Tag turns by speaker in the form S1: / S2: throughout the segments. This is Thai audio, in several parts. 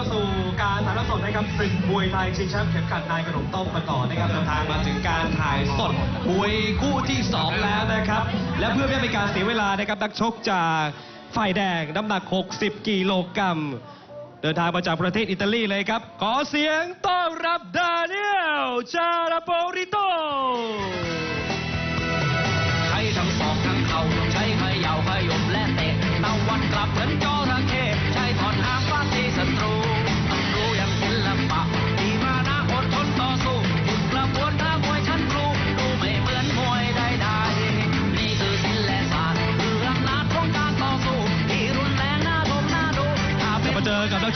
S1: เข้าสู่การถ่ายทอดสดนะครับศึกมวยไทยชิงแชมป์เข็มขัดนายขนมต้มกันต่อนะครับเดินทางมาถึงการถ่ายสดมวยคู่ที่สองแล้วนะครับ และเพื่อไม่ให้เป็นการเสียเวลานะครับนักชกจากฝ่ายแดงน้ำหนัก 60 กิโลกรัมเดินทางมาจากประเทศอิตาลีเลยครับ ขอเสียงต้อนรับดาเนียลชาลาโปริโต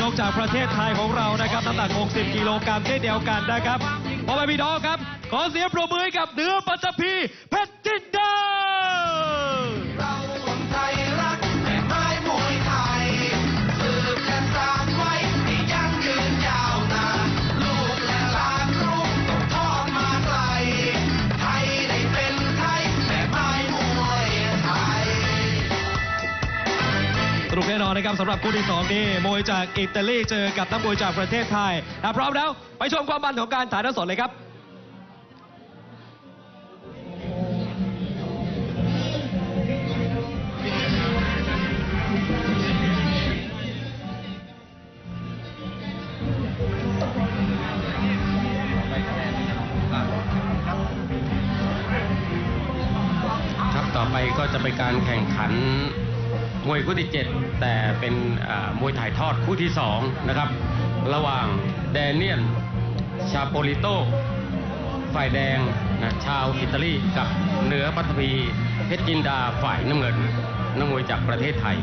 S2: ชกจากประ
S1: เทศไทยของเรานะครับน้ำหนัก 60 กิโลกรัมเช่นเดียวกันนะครับพ่อแม่พี่น้องครับ ขอเสียงปรบมือให้กับเนื้อปัจจพีเพชรจินดา
S3: น่นอนะ
S1: ครับสำหรับคู่ที่สองนี้มวยจากอิตาลีเจอกับนักมวยจากประเทศไทยพร้อมแล้วไปชมความมันของการถ่ายทอดสดเลยครับ
S4: ครับต่อไปก็จะเป็นการแข่งขัน มวยคู่ที่ 7 แต่เป็นมวยถ่ายทอดคู่ที่2นะครับระหว่างแดเนียนชาโปลิโตฝ่ายแดงนะชาวอิตาลีกับเหนือปัตภีเพชรจินดาฝ่ายน้ำเงินนักมวยจากประเทศไทย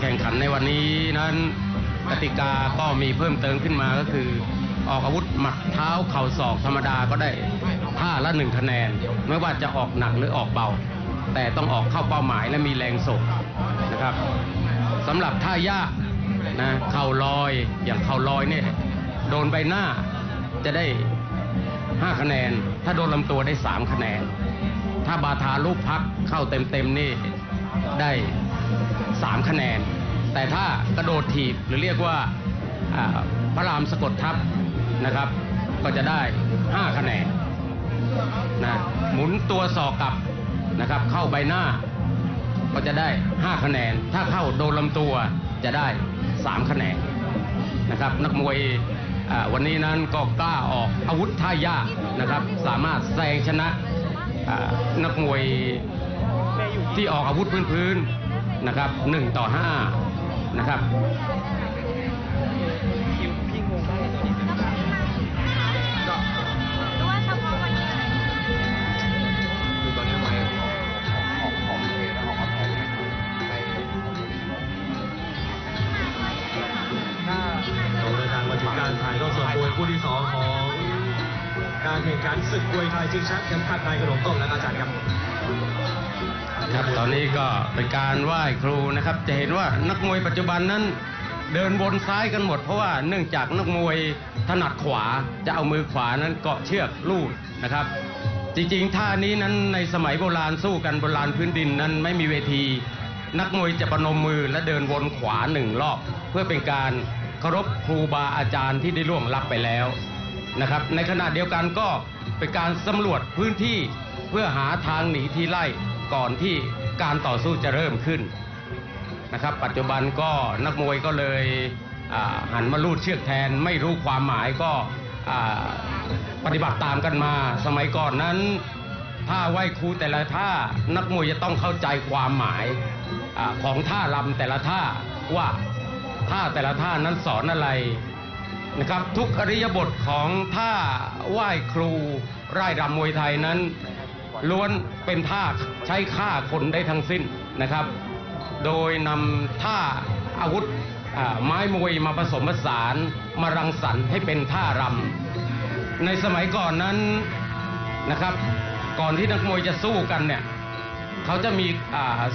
S4: แข่งขันในวันนี้นั้นกติกาก็มีเพิ่มเติมขึ้นมาก็คือ ออกอาวุธหมัดเท้าเข่าศอกธรรมดาก็ได้ท่าละหนึ่งคะแนน ไม่ว่าจะออกหนักหรือออกเบา แต่ต้องออกเข้าเป้าหมายและมีแรงส่งนะครับสำหรับท่ายากนะเข่าลอยอย่างเข่าลอยเนี่ยโดนใบหน้าจะได้ 5 คะแนน ถ้าโดนลำตัวได้ 3 คะแนน ถ้าบาทาลูกพักเข้าเต็มๆนี่ได้ 3 คะแนน แต่ถ้ากระโดดถีบหรือเรียกว่าพระรามสะกดทับนะครับ ก็จะได้ 5 คะแนนนะหมุนตัวศอกกลับนะครับ เข้าใบหน้า ก็จะได้ 5 คะแนน ถ้าเข้าโดนลำตัวจะได้ 3 คะแนนนะครับ นักมวยวันนี้นั้นก็กล้าออกอาวุธท่ายากนะครับ สามารถแซงชนะนักมวยที่ออกอาวุธพื้น นะครับ1ต่อ5นะครับ
S1: เราเดินทางมาถึงการถ่ายทอดสดมวยคู่ที่สองของการแข่งขันศึกมวยไทยชิงแชมป์เข็มขัดนายขนมต้มและอาจารย์ครับ
S4: ครับต อนนี้ก็เป็นการไหว้ครูนะครับ จะเห็นว่านักมวยปัจจุบันนั้น เดินวนซ้ายกันหมด เพราะว่าเนื่องจากนักมวยถนัดขวาจะเอามือขวานั้นเกาะเชือกลูดนะครับ จริงๆท่านี้นั้นในสมัยโบราณสู้กันโบราณพื้นดินนั้นไม่มีเวที นักมวยจะประนมมือและเดินวนขวาหนึ่งรอบ เพื่อเป็นการเคารพครูบาอาจารย์ที่ได้ล่วงลับไปแล้วนะครับ ในขณะเดียวกันก็เป็นการสำรวจพื้นที่เพื่อหาทางหนีที่ไล่ก่อนที่ การต่อสู้จะเริ่มขึ้นนะครับ ปัจจุบันก็นักมวยก็เลยหันมาลูดเชือกแทน ไม่รู้ความหมายก็ปฏิบัติตามกันมา สมัยก่อนนั้นท่าไหว้ครูแต่ละท่านักมวยจะต้องเข้าใจความหมายอของท่ารำแต่ละท่าว่าท่าแต่ละท่านั้นสอนอะไรนะครับ ทุกอริยบทของท่าไหว้ครูไร่รำมวยไทยนั้น ล้วนเป็นท่าใช้ฆ่าคนได้ทั้งสิ้นนะครับ โดยนำท่าอาวุธไม้มวยมาผสมผสานมารังสรรค์ให้เป็นท่ารำในสมัยก่อนนั้นนะครับ ก่อนที่นักมวยจะสู้กันเนี่ยเขาจะมี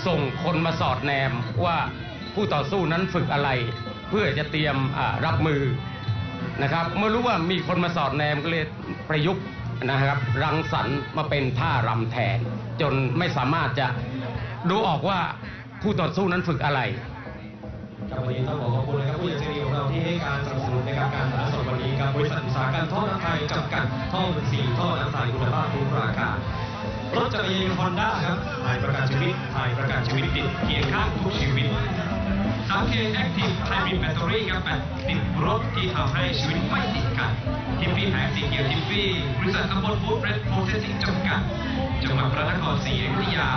S4: ส่งคนมาสอดแนมว่าผู้ต่อสู้นั้นฝึกอะไร เพื่อจะเตรียมรับมือนะครับ เมื่อรู้ว่ามีคนมาสอดแนมก็เลยประยุกต์ นะครับ รังสรรค์มาเป็นท่ารำแทน จนไม่สามารถจะดูออกว่าผู้ต่อสู้นั้นฝึกอะไร
S1: ครับวันนี้ต้องขอขอบคุณนะครับผู้ใหญ่ใจดีของเราที่ให้การสนับสนุนในการการถ่ายทอดสดวันนี้ครับบริษัทอุตสาหกรรมท่อน้ำไทยจำกัดท่อเป็นสีท่อน้ำไทยคุณภาพทุกราคารถจักรยานยนต์ฮอนด้าครับถ่ายประกันชีวิตถ่ายประกันชีวิตติดเคียงข้างทุกชีวิต 3K Active Hybrid Battery ครับแบบติดรถที่ทำให้ชีวิตไม่ติดกันทิฟฟี่แผงสีเขียวทิฟฟี่บริษัทตำบลฟูดเรดโปรเซสซิ่งจำกัด จังหวัดพระนครศรีอยุธยา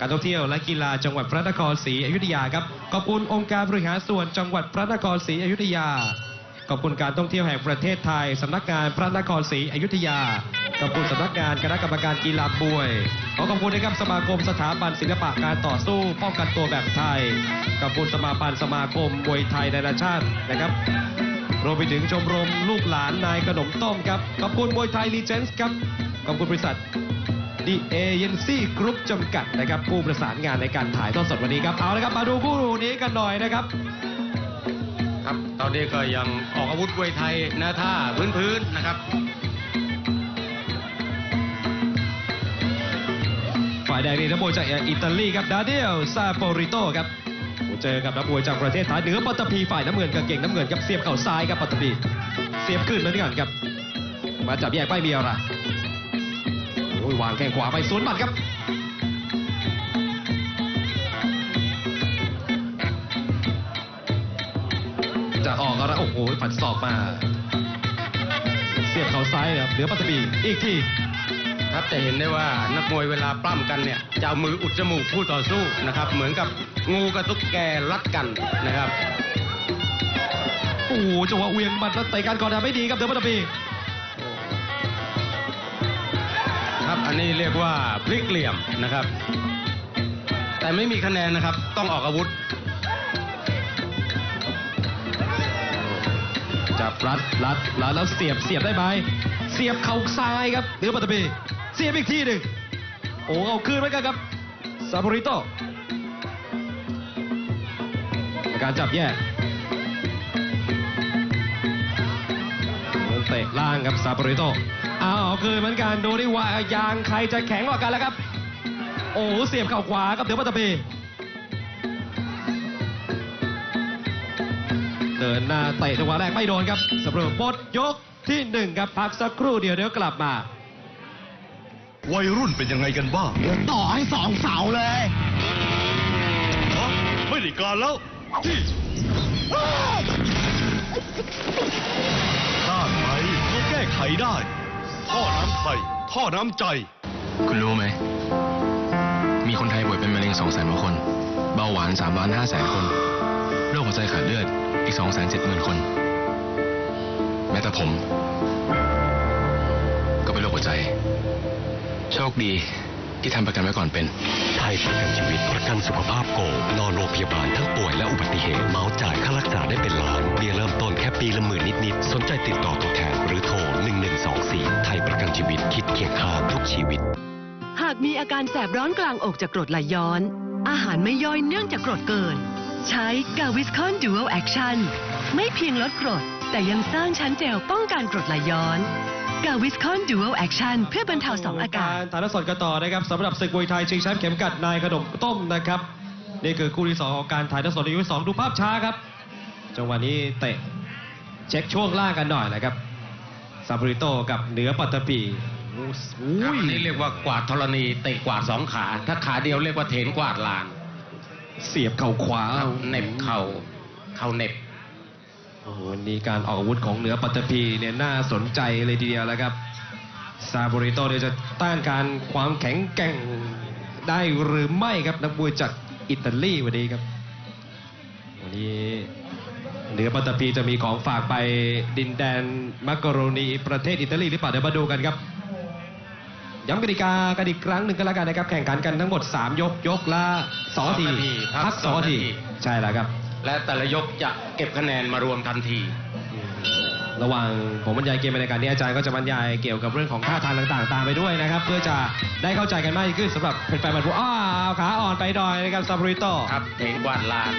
S1: การท่องเที่ยวและกีฬาจังหวัดพระนครศรีอยุธยาครับขอบคุณองค์การบริหารส่วนจังหวัดพระนครศรีอยุธยาขอบคุณการท่องเที่ยวแห่งประเทศไทยสำนักงานพระนครศรีอยุธยา ขอบคุณสำนักงานคณะกรรมการกีฬาบวย ขอขอบคุณนะครับสมาคมสถาบันศิลปะการต่อสู้ป้องกันตัวแบบไทย ขอบคุณสมาพันธ์สมาคมมวยไทยนานาชาตินะครับรวมไปถึงชมรมลูกหลานนายขนมต้มครับ ขอบคุณมวยไทยลีเจนส์ครับ ขอบคุณบริษัทดีเอเยนซี่กรุ๊ปจำกัดนะครับผู้ประสานงานในการถ่ายทอดสดวันนี้ครับ เอาละครับมาดูคู่นี้กันหน่อยนะครับ
S4: ครับตอนนี้ก็ยังออกอาวุธมวยไทยหน้าท่าพื้นๆนะครับา
S1: ยแดงนี่นักมวยจากอิตาลีครับดาเดียลซาโปริโตครับเจอกับนักมวยจากประเทศไทยเหนือปัตตภีฝ่ายน้ำเงินกางเกงน้ำเงินครับเสียบเข่าซ้ายครับปัตตภีเสียบขึ้นเหมือนกันครับ มาจับแยกไม่มีอะไรโอ้ยวางแข้งขวาไปสวนหมัดครับจะออกอะไรโอ้โหผันศอกมา เสียบเข่าซ้ายครับเหนือปัตตภีอีกที
S4: ครับจะเห็นได้ว่านักมวยเวลาปล้ำกันเนี่ยจะเอามืออุดจมูกผู้ต่อสู้นะครับ เหมือนกับงูกับตุ๊กแกรัดกันนะครับ
S1: โอ้โหจังหวะเวียงหมัดแล้วเตะกันก่อนทำไม่ดีครับเดือปัตตภี
S4: ครับอันนี้เรียกว่าพลิกเหลี่ยมนะครับ แต่ไม่มีคะแนนนะครับต้องออกอาวุธ
S1: จับรัดรัดรัดแล้วเสียบเสียบได้ไหมเสียบเข่าซ้ายครับเดือปัตตภี สียบอีกทีหนึ่งโอ้เอาคืนไว้กันครับซาโบริโตการจับแยกเตะล่างครับซาโบริโตเอาเอาคืนเหมือนกันดูดิว่ายางใครจะแข็งกว่ากันแล้วครับ โอ้เสียบเข่าขวาครับเดือปัตตภีเดินหน้าเตะจังหวะแรกไม่โดนครับสำหรับหมดยกที่หนึ่งครับพักสักครู่เดียวเดี๋ยวกลับมา
S5: วัยรุ่นเป็นยังไงกันบ้าง
S3: ต่อให้สองเสาเลย
S5: ฮะไม่ได้การแล้วที่พลาดไปก็แก้ไขได้ ท่อน้ำไทย ท่อน้ำใจ
S6: คุณรู้ไหม มีคนไทยป่วยเป็นมะเร็ง2 0 0 0 0 0กว่าคน เบาหวาน3ล้าน5แสนคน โรคหัวใจขาดเลือดอีก2 7 0 0 0 0 คน แม้แต่ผม ก็เป็นโรคหัวใจโช คดีที่ทำประกันไว้ก่อนเป็น
S7: ไทยประกันชีวิตประกันสุขภาพโกลนอนโรงพยาบาลทั้งป่วยและอุบัติเหตุเมาส์จ่ายค่ารักษาได้เป็นล้านเบี้ยเริ่มต้นแค่ปีละหมื่นนิดๆสนใจติดต่อตัวแทนหรือโทร 1124 ไทยประกันชีวิตคิดเคียงข้างทุกชีวิต
S8: หากมีอาการแสบร้อนกลางอกจากกรดไหลย้อน อาหารไม่ย่อยเนื่องจากกรดเกิน ใช้กาวิสคอนดูอัลแอคชั่นไม่เพียงลดกรด แต่ยังสร้างชั้นเจลป้องกันกรดไหลย้อน กาวิสคอนดูอัลแอคชั่นเพื่อบรรเทาสองอาการ
S1: ถ่ายทอดสดกันต่อนะครับสำหรับศึกมวยไทยชิงแชมป์เข็มกัดนายขนมต้มนะครับนี่คือคู่ที่สองของการถ่ายทอดสดในยกที่สองดูภาพช้าครับจังหวะนี้เตะเช็คช่วงล่างกันหน่อยนะครับซาบริโตกับเหนือปัตตภี
S4: ครับ
S1: อุ้ย
S4: อันนี้เรียกว่ากวาดธรณีเตะกวาดสองขา ถ้าขาเดียวเรียกว่าเถนกวาดลาน
S1: เสียบเข่าขวา
S4: เหน็บเข่าเข่าเหน็บ
S1: โอ้โหวันนี้การออกอาวุธของเหนือปัตตภีเนี่ยน่าสนใจเลยทีเดียวแล้วครับซาบริโตเนี่ยจะต้านการความแข็งแกร่งได้หรือไม่ครับนักมวยจากอิตาลีวันนี้ครับวันนี้เหนือปัตตภีจะมีของฝากไปดินแดนมักกะโรนีประเทศอิตาลีหรือเปล่าเดี๋ยวมาดูกันครับย้ำกติกากันอีกครั้งหนึ่งก็แล้วกันนะครับ แข่งขันกันทั้งหมด 3 ยกยกละ2นาที
S4: สองนาทีพัก
S1: พัก
S4: สอง
S1: 2นาที
S4: นาที
S1: ใช่แล้วครับ
S4: และแต่ละยกจะเก็บคะแนนมารวมทันที
S1: ระหว่างผมบรรยายเกมในรายการนี้อาจารย์ก็จะบรรยายเกี่ยวกับเรื่องของท่าทางต่างๆ ตามไปด้วยนะครับ เพื่อจะได้เข้าใจกันมากยิ่งขึ้นสำหรับแฟนๆบันพูอ้าวขาอ่อนไปหน่อยนะครับซาบริโต
S4: ครับเทงกวาดลาน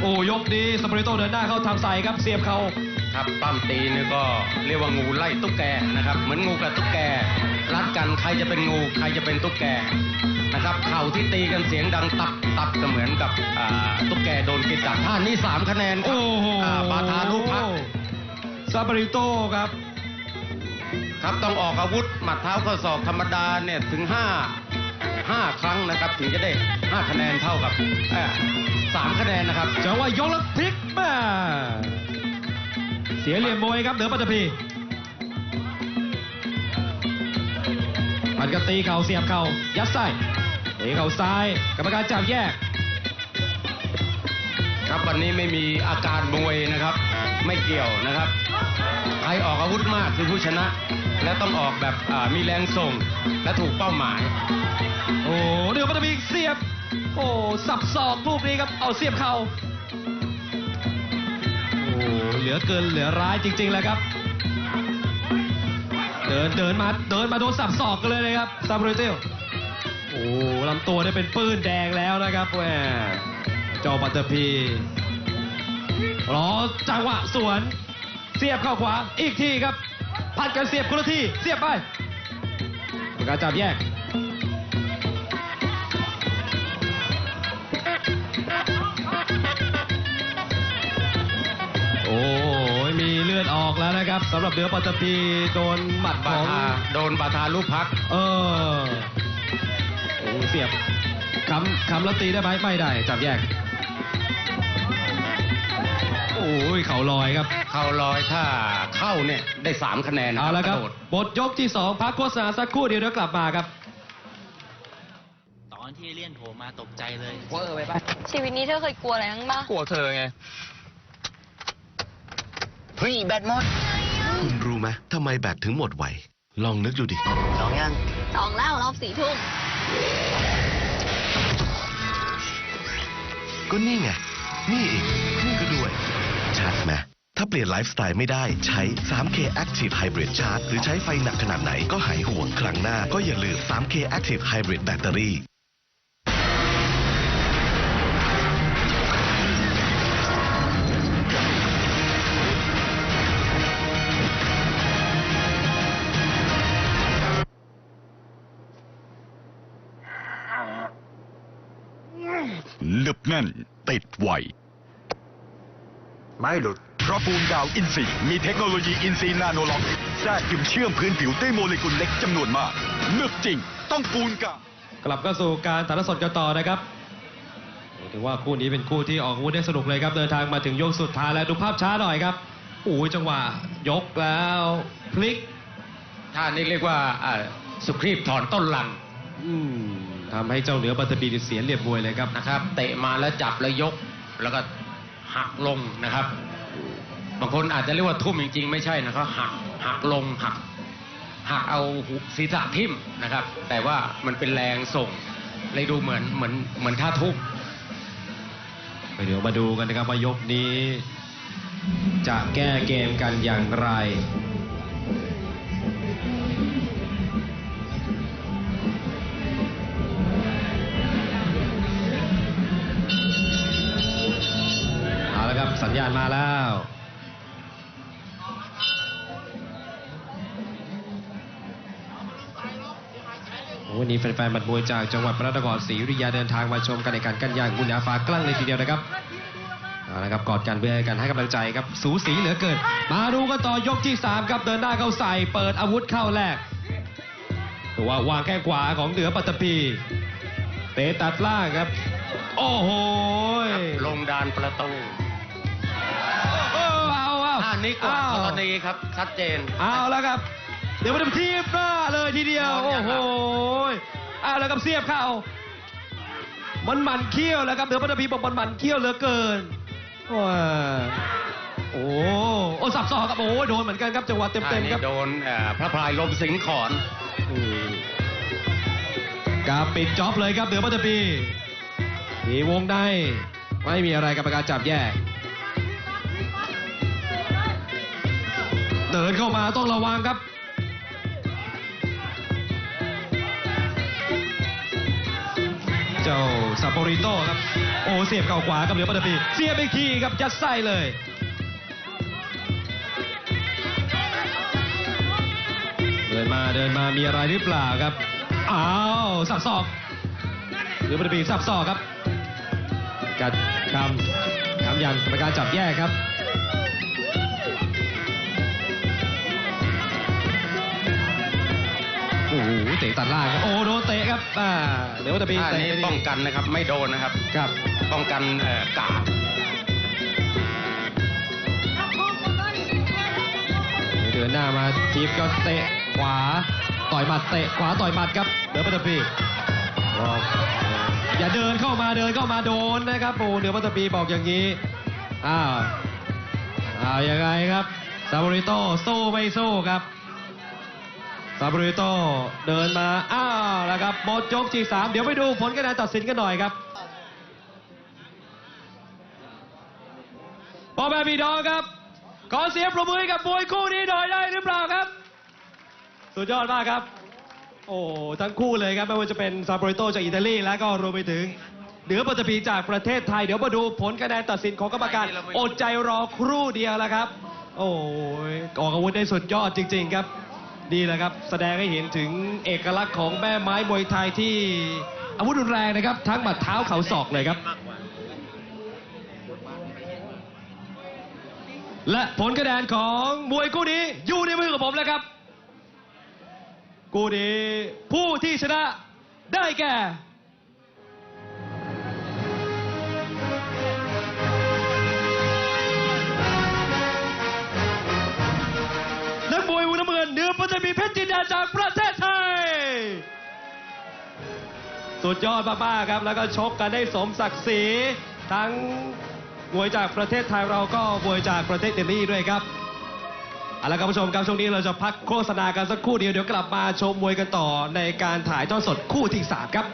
S1: โอ้ยกนี้ซาบริโตเดินหน้าเข้าทำใส่ครับเสียบเขา
S4: ครับปั้มตีนี่ก็เรียกว่างูไล่ตุ๊กแกนะครับเหมือนงูกับตุ๊กแก รัดกันใครจะเป็นงูใครจะเป็นตุ๊กแกนะครับเข่าที่ตีกันเสียงดังตับตับก็เหมือนกับอ่าตุ๊กแกโดนกินจับท่านี่สามคะแนนครับ
S1: โอ้โห
S4: อ่าบาทาลูกพัก
S1: ซาบริโตครับ
S4: ครับต้องออกอาวุธหมัดเท้าข้อศอกธรรมดาเนี่ยถึงห้าห้าครั้งนะครับ ถึงจะได้ห้าคะแนนเท่ากับเอ่อสามคะแนนนะครับ
S1: จังหวะยกแล้วพลิกมาเสียเหลี่ยมมวยครับเหนือปัตตภี ปันกตีเข่าเสียบเข่ายัดไส้ตีเข่าซ้ายกรรมการจับแยก
S4: ครับวันนี้ไม่มีอาการมวยนะครับ ไม่เกี่ยวนะครับใครออกอาวุธมากคือผู้ชนะ และต้องออกแบบอ่ามีแรงส่งและถูกเป้าหมาย
S1: โอ้เหนือปัตตภีเสียบ โอ้สับศอกลูกนี้ครับเอาเสียบเข่าโอ้เหลือเกินเหลือร้ายจริงๆแล้วครับ เดินเดินมาเดินมาโดนสับศอกกันเลยนะครับซาบริเตลโอ้ลำตัวได้เป็นปื้นแดงแล้วนะครับแหมเจ้าปัตตภีรอจังหวะสวน เสียบเข้าขวาอีกทีครับ พัดกันเสียบคนละทีเสียบไปกระกาศจับแยก อดออกแล้วนะครับสำหรับเดือปัตตภีโดนหมัดข
S4: บา
S1: อง
S4: ทาโดนบาทาลูกพัก
S1: เออโอ้เสียบคำคำแล้วตีได้ไหมไม่ได้จับแยก โอ้ยเข่าลอยครับ
S4: เข้าลอยถ้าเข้าเนี่ยได้สามคะแนนนะ
S1: เอาละครับ
S4: กะโดด
S1: บทยกที่2พักโฆษณาสักครู่เดียวเดี๋ยวกลับมาครับ
S2: ตอนที่เลี่ยนโผล่มาตกใจเลย
S9: ชีวิตนี้เธอเคยกลัวอะไรบ้างปะ
S6: กลัวเธอไง
S5: คุณรู้ไหมทำไมแบตถึงหมดไว ลองนึกดูดิ
S9: สองแล้วรอบสี่ทุ่ม
S5: ก็นี่ไง นี่อีก นี่ก็ด้วย ชัดไหมถ้าเปลี่ยนไลฟ์สไตล์ไม่ได้ใช้ 3K Active Hybrid Charge หรือใช้ไฟหนักขนาดไหนก็หายห่วงครั้งหน้า ก็อย่าลืม 3K Active Hybrid Battery
S10: หนึบแน่น ติดไวไม่หลุด เพราะปูนกาวอินซีย์มีเทคโนโลยีอินซีย์นาโนล็อกแทรกซึมเชื่อมพื้นผิวด้วยโมเลกุลเล็กจำนวนมากหนึบจริง ต้องปูนกาว
S1: กลับเข้าสู่การถ่ายทอดสดกันต่อนะครับถือว่าคู่นี้เป็นคู่ที่ออกอาวุธได้สนุกเลยครับ เดินทางมาถึงยกสุดท้ายแล้วดูภาพช้าหน่อยครับโอ้ยจังหวะยกแล้วพลิก
S4: ท่านี้เรียกว่าอ่าสุครีบถอนต้นลัง
S1: อืม ทำให้เจ้าเหนือปัตตภีเสียเหลี่ยมมวยเลยครับ
S4: นะครับ เตะมาแล้วจับแล้วยกแล้วก็หักลงนะครับ บางคนอาจจะเรียกว่าทุ่มจริง ๆ ไม่ใช่นะครับหักหักลงหักหักเอาหูศีรษะทิ่มนะครับ แต่ว่ามันเป็นแรงส่งเลยดูเหมือนเหมือนเหมือนท่าทุ่ม
S1: เดี๋ยวมาดูกันนะครับว่ายกนี้ จะแก้เกมกันอย่างไร ญาณมาแล้ว วันนี้แฟนๆบัตรมวยจากจังหวัดพระนครศรีอยุธยาเดินทางมาชมการแข่งขันกันอย่างบุญญาฟ้ากลั้งเลยทีเดียวนะครับเอาละครับกอดกันเพื่อให้กันให้กำลังใจครับสูสีเหลือเกิน มาดูกันต่อยกที่ 3 ครับเดินหน้าเข้าใส่เปิดอาวุธเข้าแรกถือว่าวางแข้งขวาของเหนือปัตตภีเตะตัดล่างครับ โอ้โห
S4: ลงดานประตู นี้กว่า
S1: เอก
S4: รณีครับ ชัดเจน
S1: เอาแล้วครับ เดี๋ยวมันจะทีบหน้าเลยทีเดียว
S4: โดน
S1: โอ้
S4: ยัง
S1: โห
S4: ครับ
S1: เอาแล้วครับเสียบเข้า มันหมันเขี้ยวแล้วครับเดี๋ยวพันธพีบอกมันหมันเขี้ยวเหลือเกินว้าโอ้โอ้สับซอกครับโอ้โดนเหมือนกันครับจังหวะเต็ม
S4: ท่า
S1: ๆ
S4: นี้
S1: ครับ
S4: โดนเอ่อพระพลายลมสิงห์ขอน
S1: อืมกาปิดจ็อบเลยครับเดือพันธพีมีวงในไม่มีอะไรกับประการจับแยก เดินเข้ามาต้องระวังครับเจ้าซาโปริโต้ครับ โอ้เสียบเข่าขวากับเหนือปัตตพีเสียบอีกทีครับยัดไส้เลยเดินมาเดินมามีอะไรหรือเปล่าครับอ้าวสับศอกเหนือปัตตพีสับศอกครับกัดคำคำยันกรรมการจับแยกครับ หเตะตัดล่างครับโอ้โดนเตะครับอ่าเดี๋ยวจะมี
S4: ท่า
S1: เตะ
S4: นี้
S1: ไปที่
S4: ป้องกันนะครับ ไม่โดนนะครับ
S1: ครับ
S4: ป้องกันเอ่อกาด
S1: เดินหน้ามาทีมก็เตะขวาต่อยหมัดเตะขวาต่อยหมัดครับเดี๋ยวปัตตพีบอกอย่าเดินเข้ามาเดินเข้ามาโดนนะครับโอ้เดี๋ยวปัตตพีบอกอย่างนี้อ้าวอ้าวยังไงครับซาบูริโต้สู้ไม่สู้ครับ ซาบูริโต้เดินมา อ้าวแล้วครับหมดยกที่สามเดี๋ยวไปดูผลคะแนนตัดสินกันหน่อยครับพ่อแม่พี่น้องครับ ขอเสียงประมือให้กับมวยคู่นี้หน่อยได้หรือเปล่าครับ สุดยอดมากครับ โอ้ทั้งคู่เลยครับไม่ว่าจะเป็นซาโปริโตจากอิตาลีแล้วก็รวมไปถึงเหนือปัตตภีจากประเทศไทย เดี๋ยวมาดูผลคะแนนตัดสินของกรรมการอดใจรอครู่เดียวแล้วครับ โอ้ยออกอาวุธได้สุดยอดจริง ๆ ครับ นี่แหละครับแสดงให้เห็นถึงเอกลักษณ์ของแม่ไม้มวยไทยที่อาวุธรุนแรงนะครับ ทั้งหมัดเท้าเข่าศอกเลยครับ และผลคะแนนของมวยคู่นี้อยู่ในมือของผมแล้วครับ คู่นี้ผู้ที่ชนะได้แก่ จะมีเพชรจินดาจากประเทศไทย สุดยอดมากๆครับ แล้วก็ชกกันได้สมศักดิ์ศรีทั้งมวยจากประเทศไทยเราก็มวยจากประเทศอิตาลีด้วยครับเอาละครับผู้ชมครับช่วงนี้เราจะพักโฆษณากันสักครู่เดียวเดี๋ยวกลับมาชมมวยกันต่อในการถ่ายทอดสดคู่ที่สามครับ